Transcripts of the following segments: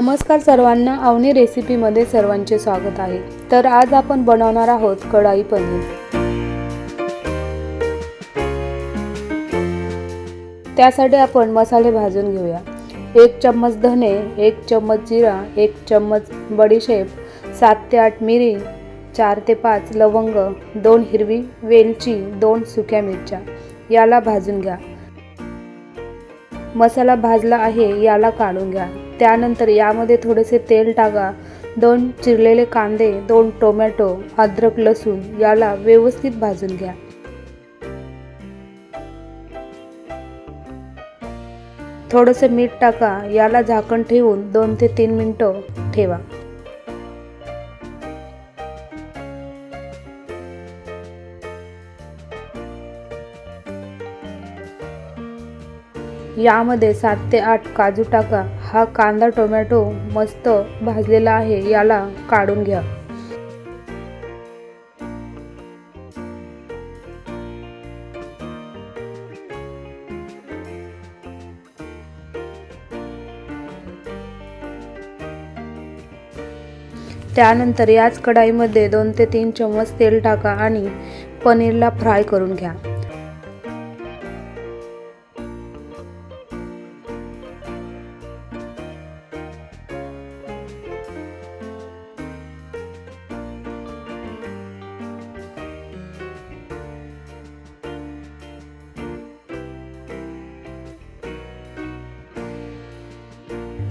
नमस्कार सर्वांना अवनी रेसिपीमध्ये सर्वांचे स्वागत आहे. तर आज आपण बनवणार आहोत कढाई पनीर. त्यासाठी आपण मसाले भाजून घेऊया. एक चम्मच धने एक चम्मच जिरा एक चम्मच बडीशेप सात ते आठ मिरी चार ते पाच लवंग दोन हिरवी वेलची दोन सुक्या मिरच्या. याला भाजून घ्या. मसाला भाजला आहे याला काढून घ्या. त्यानंतर यामध्ये थोडेसे तेल टाका. दोन चिरलेले कांदे दोन टोमॅटो अद्रक लसूण याला व्यवस्थित भाजून घ्या. थोडंसं मीठ टाका. याला झाकण ठेवून दोन ते तीन मिनटं ठेवा. यामध्ये सात ते आठ काजू टाका. हा कांदा टोमॅटो मस्त भाजलेला आहे याला काढून घ्या. त्यानंतर याच कढाईमध्ये दोन ते तीन चम्मच तेल टाका आणि पनीरला फ्राय करून घ्या.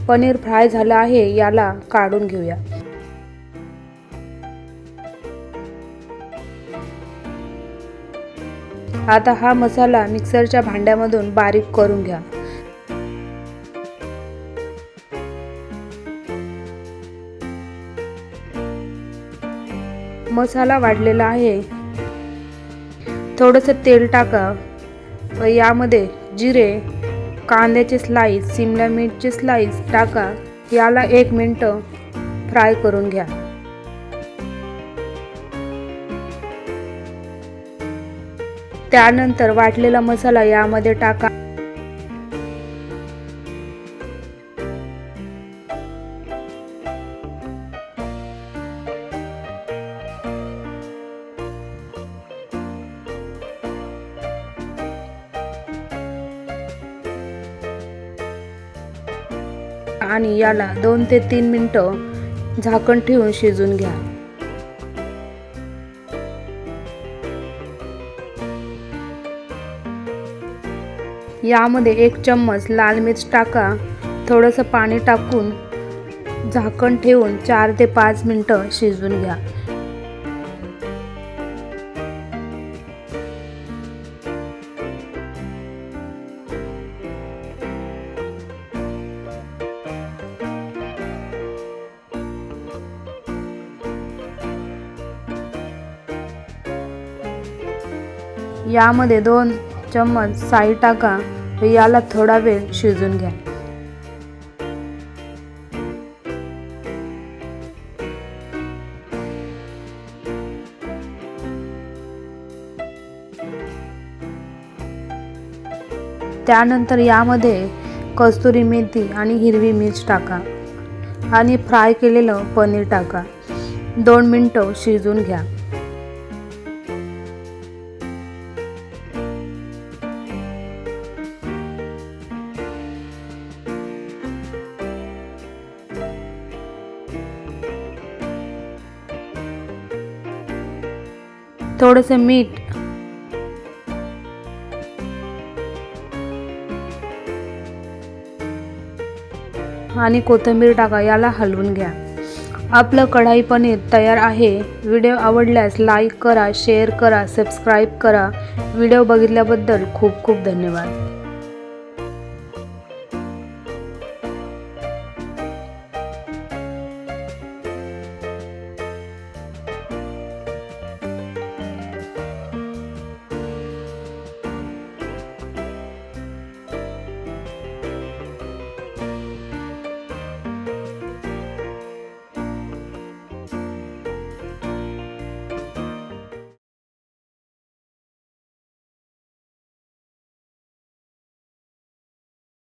पनीर फ्राय झालं आहे याला काढून घेऊया. आता हा मसाला मिक्सरच्या भांड्यामधून बारीक करून घ्या. मसाला वाढलेला आहे. थोडंसं तेल टाका. व यामध्ये जिरे कांद्याचे स्लाईस सिमला मिरची स्लाईस टाका. याला एक मिनटं फ्राय करून घ्या. त्यानंतर वाटलेला मसाला यामध्ये टाका. आणि याला दोन ते तीन मिनटं झाकण ठेवून शिजून घ्या. यामध्ये एक चम्मच लाल मिर्च टाका. थोडंसं पाणी टाकून झाकण ठेवून चार ते पाच मिनटं शिजवून घ्या. यामध्ये दोन चम्मच साई टाका व याला थोडा वेळ शिजून घ्या. त्यानंतर यामध्ये कस्तुरी मेथी आणि हिरवी मिरच टाका आणि फ्राय केलेलं पनीर टाका. दोन मिनटं शिजून घ्या. थोडंसं मीठ. आणि कोथिंबीर टाका याला हलवून घ्या. आपलं कढाई पनीर तयार आहे. व्हिडिओ आवडल्यास लाईक करा शेअर करा सबस्क्राईब करा. व्हिडिओ बघितल्याबद्दल खूप खूप धन्यवाद.